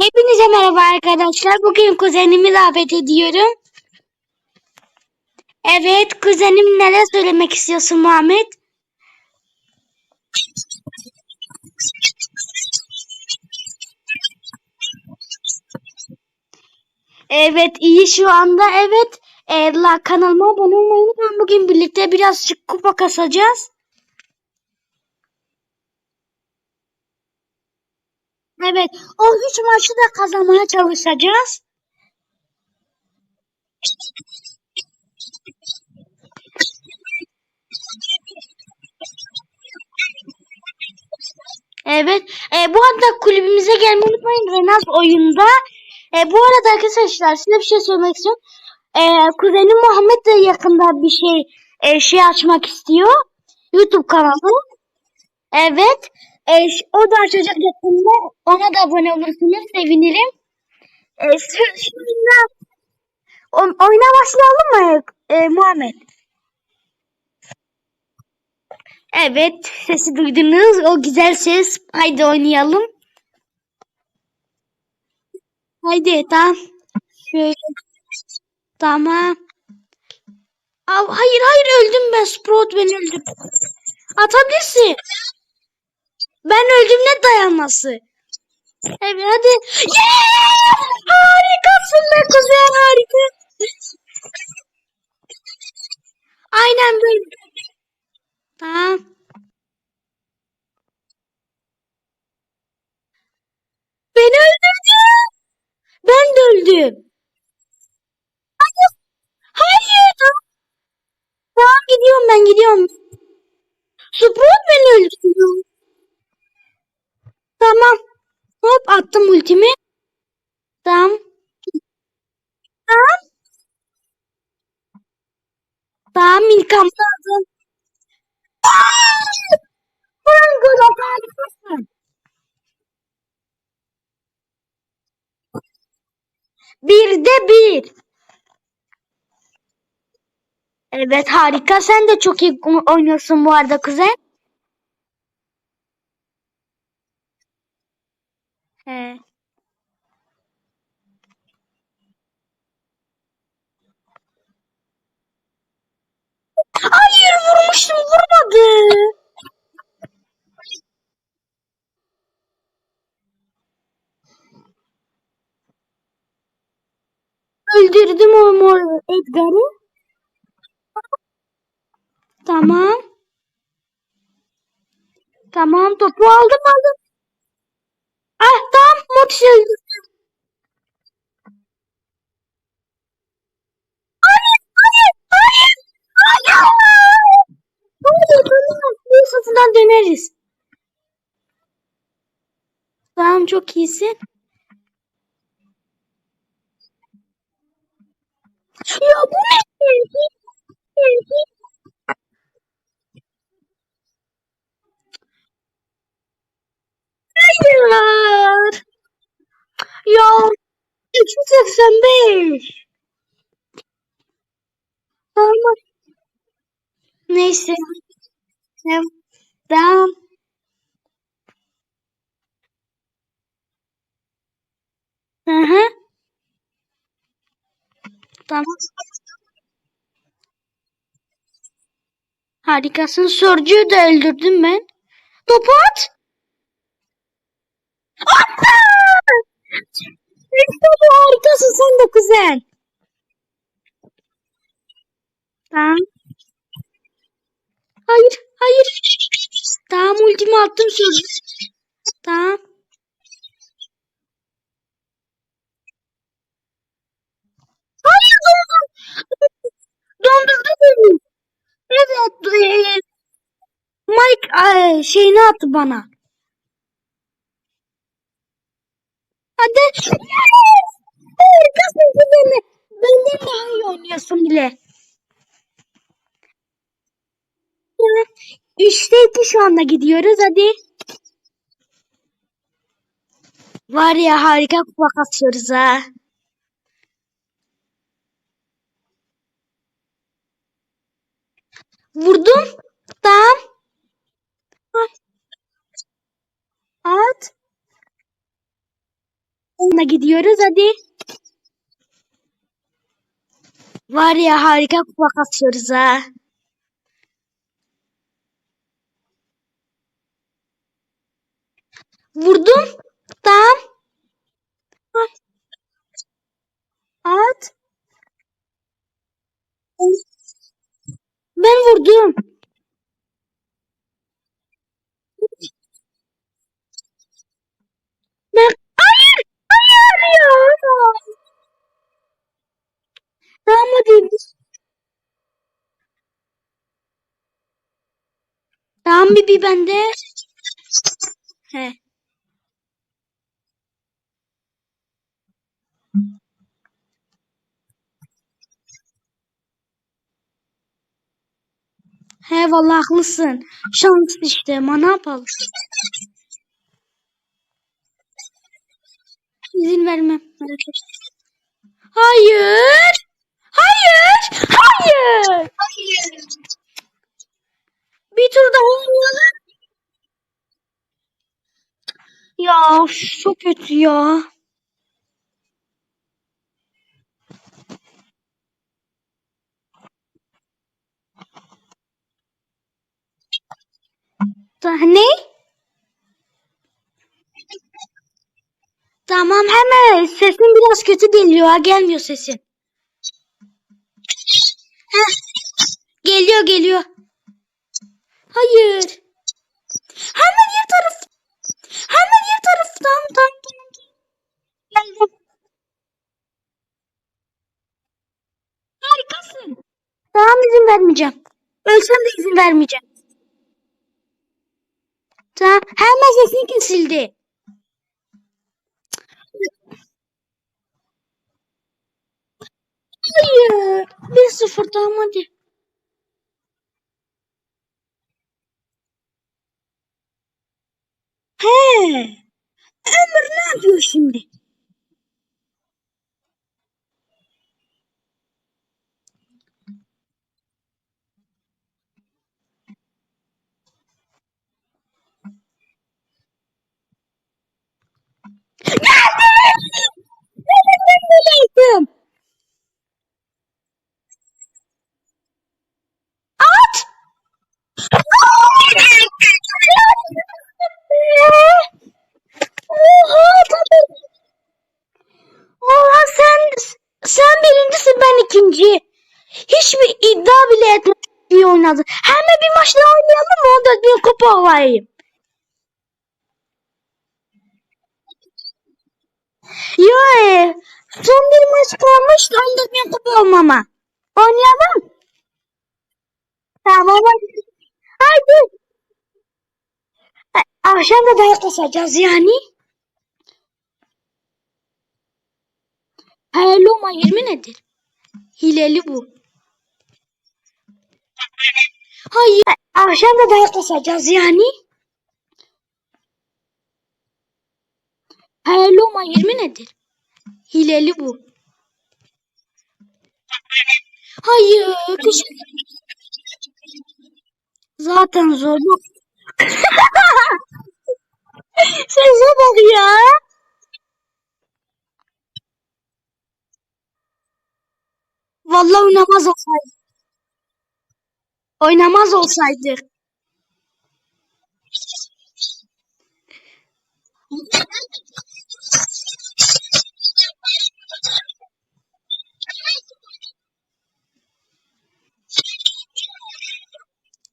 Hepinize merhaba arkadaşlar. Bugün kuzenimi davet ediyorum. Evet, kuzenim neler söylemek istiyorsun Muhammed? Evet, iyi şu anda. Evet, e, kanalıma abone olmayı unutmayın. Bugün birlikte birazcık kupa kasacağız. Evet, o üç maçı da kazanmaya çalışacağız. Evet. E, bu arada kulübümüze gelmeyi unutmayın. Renaz oyunda. E, bu arada arkadaşlar size bir şey söylemek istiyorum. E, kuzenim Muhammed de yakında bir şey e, şey açmak istiyor. YouTube kanalı. Evet. E, o da açacak yakında. Ona da abone olursunuz. Sevinirim. E, şu- şimdi oyuna başlayalım mı e, Muhammed? Evet. Sesi duydunuz. O güzel ses. Haydi oynayalım. Haydi tamam. Şöyle. Tamam. Aa, hayır hayır öldüm ben. Sprout ben öldüm. Atabilirsin. Ben öldüm ne dayanması. Evet hadi. Yeah! Harikasın be kuzen harika. Aynen böyle. Tamam. Beni öldürdü. Ben de öldüm. Hayır. Tamam gidiyorum ben gidiyorum. Sprout beni öldürdü. Tamam. Hop attım ultimi. Tamam. Tamam. Tamam intikam aldım. Ben gol atarım. Bir de bir. Evet harika. Sen de çok iyi oynuyorsun bu arada kuzen. Hayır vurmuştum vurmadı. Öldürdüm o mor Edgar'ı. Tamam. Tamam topu aldım aldım. Ah tamam Mortis öldürdüm. Hayır hayır hayır. Hayır. Hayır tamam. Bir sıfırdan döneriz. Tamam çok iyisin. Ya bu ne? Hayır. Ya 285. Tamam. Neyse. Tamam. Hı hı. Tamam. Harikasın. Sorcuyu da öldürdüm ben. Topu at. Bu harikasın sen de kuzen. Tamam. Hayır. Hayır. Tamam ultimi attım sözü. Tamam. Hayır dondum. Dondurdu beni. Evet. e, Mike e, şeyini attı bana. Hadi. Benden daha iyi oynuyorsun bile. Üçte iki şu anda gidiyoruz hadi. Var ya harika kupa kasıyoruz ha. Vurdum. Tamam. At. Onunla gidiyoruz hadi. Var ya harika kupa kasıyoruz ha. Vurdum. Tamam. Ay. At. Ben vurdum. Ben... Hayır! Hayır ya! Tamam hadi. Tamam Bibi bende. He. He vallahi haklısın. Şans işte ama ne yapalım. İzin vermem. Hayır. Hayır. Hayır. Bir tur daha oynayalım. Ya çok kötü ya. Ne? Tamam hemen sesin biraz kötü geliyor gelmiyor sesin. Heh. Geliyor geliyor. Hayır. Hemen diğer taraf. Hemen diğer taraf. Tamam tamam tamam. Geldim. Harikasın. Tamam izin vermeyeceğim. Ölsem de izin vermeyeceğim. Tamam. Hemen sesin kesildi. Hayır. Bir sıfır tamam hadi. He. Ömür ne yapıyor şimdi? Ben böyleydim. At! Oha tabii. Oha sen sen birincisin ben ikinci. Hiçbir iddia bile etmeden oynadı. Hemen bir maç daha oynayalım mı? 14 bin kupa alayım. Yo, son bir maç kalmış 14 bin kupa olmama. Oynayalım. Tamam hadi. Hadi. Akşam da dayak kasacağız yani. Hello 20 nedir? Hileli bu. Hayır. Akşam da dayak kasacağız yani. Hello 20 nedir? Hileli bu. Hayır. Kış... Zaten zor. Sese bak ya. Vallahi oynamaz olsaydı. Oynamaz olsaydı.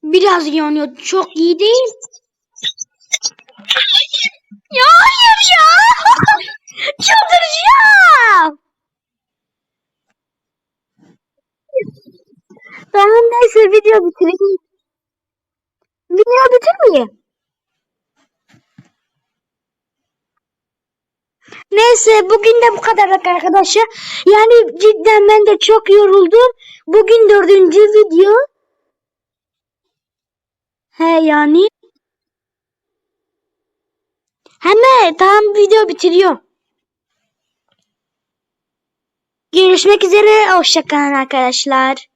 Biraz iyi oynuyor. Çok iyi değil. Ya hayır ya. Çıldıracağım. Tamam neyse video bitireyim. Video bitirmeyeyim. Neyse bugün de bu kadar arkadaşlar. Yani cidden ben de çok yoruldum. Bugün dördüncü video. He yani. Hemen tamam video bitiriyorum. Görüşmek üzere. Hoşçakalın arkadaşlar.